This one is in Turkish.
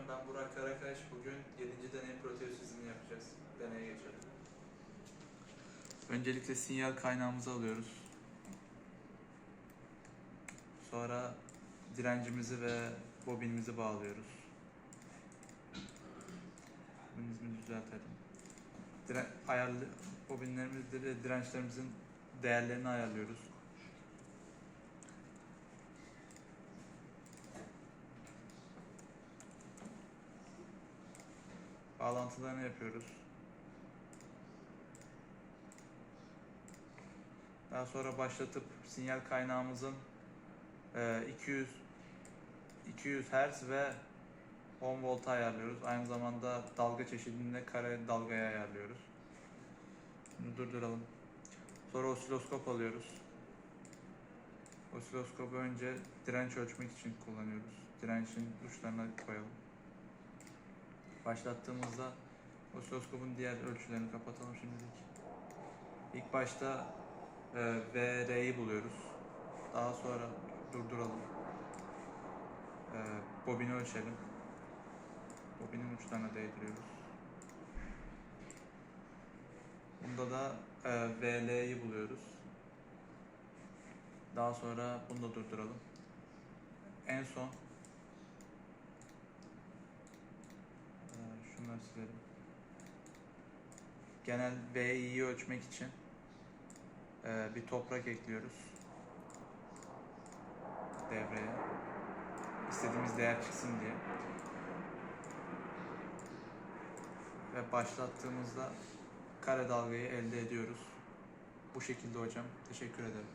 Hocam ben Burak Karakaş. Bugün 7. deney proteosizmini yapacağız. Deneye geçelim. Öncelikle sinyal kaynağımızı alıyoruz. Sonra direncimizi ve bobinimizi bağlıyoruz. Bobinimizi düzeltelim. Dire ayarlı bobinlerimizde de dirençlerimizin değerlerini ayarlıyoruz. Bağlantılarını yapıyoruz. Daha sonra başlatıp sinyal kaynağımızın e, 200 200 Hz ve 10 volt ayarlıyoruz. Aynı zamanda dalga çeşidinde kare dalgaya ayarlıyoruz. Bunu durduralım. Sonra osiloskop alıyoruz. Osiloskopu önce direnç ölçmek için kullanıyoruz. Direncin uçlarına koyalım. Başlattığımızda osiloskopun diğer ölçülerini kapatalım şimdilik. İlk başta e, VR'yi buluyoruz. Daha sonra durduralım. E, bobini ölçelim. Bobinin uçlarına değdiriyoruz. Bunda da e, VL'yi buluyoruz. Daha sonra bunu da durduralım. En son e, silelim. Genel VI'yi ölçmek için e, bir toprak ekliyoruz devreye. İstediğimiz değer çıksın diye. Ve başlattığımızda kare dalgayı elde ediyoruz. Bu şekilde hocam. Teşekkür ederim.